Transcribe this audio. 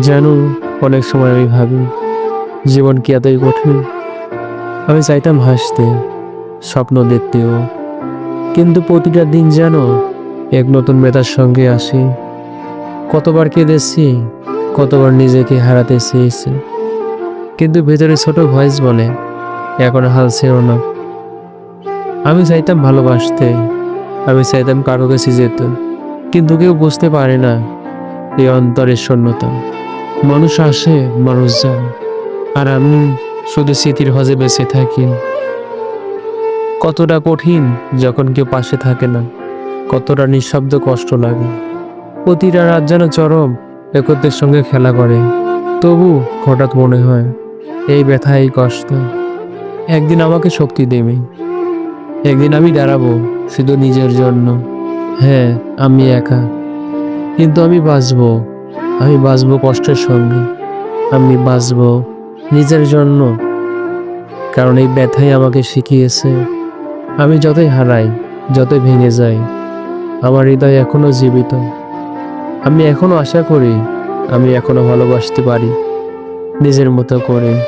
জানো, অনেক সময় আমি ভাবি, জীবন কি এতই কঠিন? আমি চাইতাম হাসতে, স্বপ্ন দেখতেও। কিন্তু প্রতিটা দিন যেন এক নতুন মেধার সঙ্গে আসি। কতবার কেঁদেছি, কতবার নিজেকে হারাতে চেয়েছি। কিন্তু ভেতরে ছোট ভয়েস বলে, এখন হাল ছেড়ো না। আমি চাইতাম ভালোবাসতে, আমি চাইতাম কারও কাছে যেতে। কিন্তু কেউ বুঝতে পারে না, এই অন্তরের শূন্যতা। মানুষ আসে মানুষ যায় আর আমি শুধু স্মৃতির হজে বেঁচে থাকি। কতটা কঠিন যখন কেউ পাশে থাকে না, কতটা নিঃশব্দ কষ্ট লাগে। প্রতিটা রাত যেন চরম একত্রের সঙ্গে খেলা করে। তবু হঠাৎ মনে হয়, এই ব্যথা, এই কষ্ট, একদিন আমাকে শক্তি দেবে। একদিন আমি দাঁড়াবো শুধু নিজের জন্য। হ্যাঁ আমি একা। কিন্তু আমি বাঁচবো। আমি বাঁচবো কষ্টের সঙ্গে। আমি বাঁচব নিজের জন্য। কারণ এই ব্যথাই আমাকে শিখিয়েছে। আমি যতই হারাই, যতই ভেঙে যাই, আমার হৃদয় এখনও জীবিত। আমি এখনও আশা করি, আমি এখনও ভালোবাসতে পারি, নিজের মতো করে।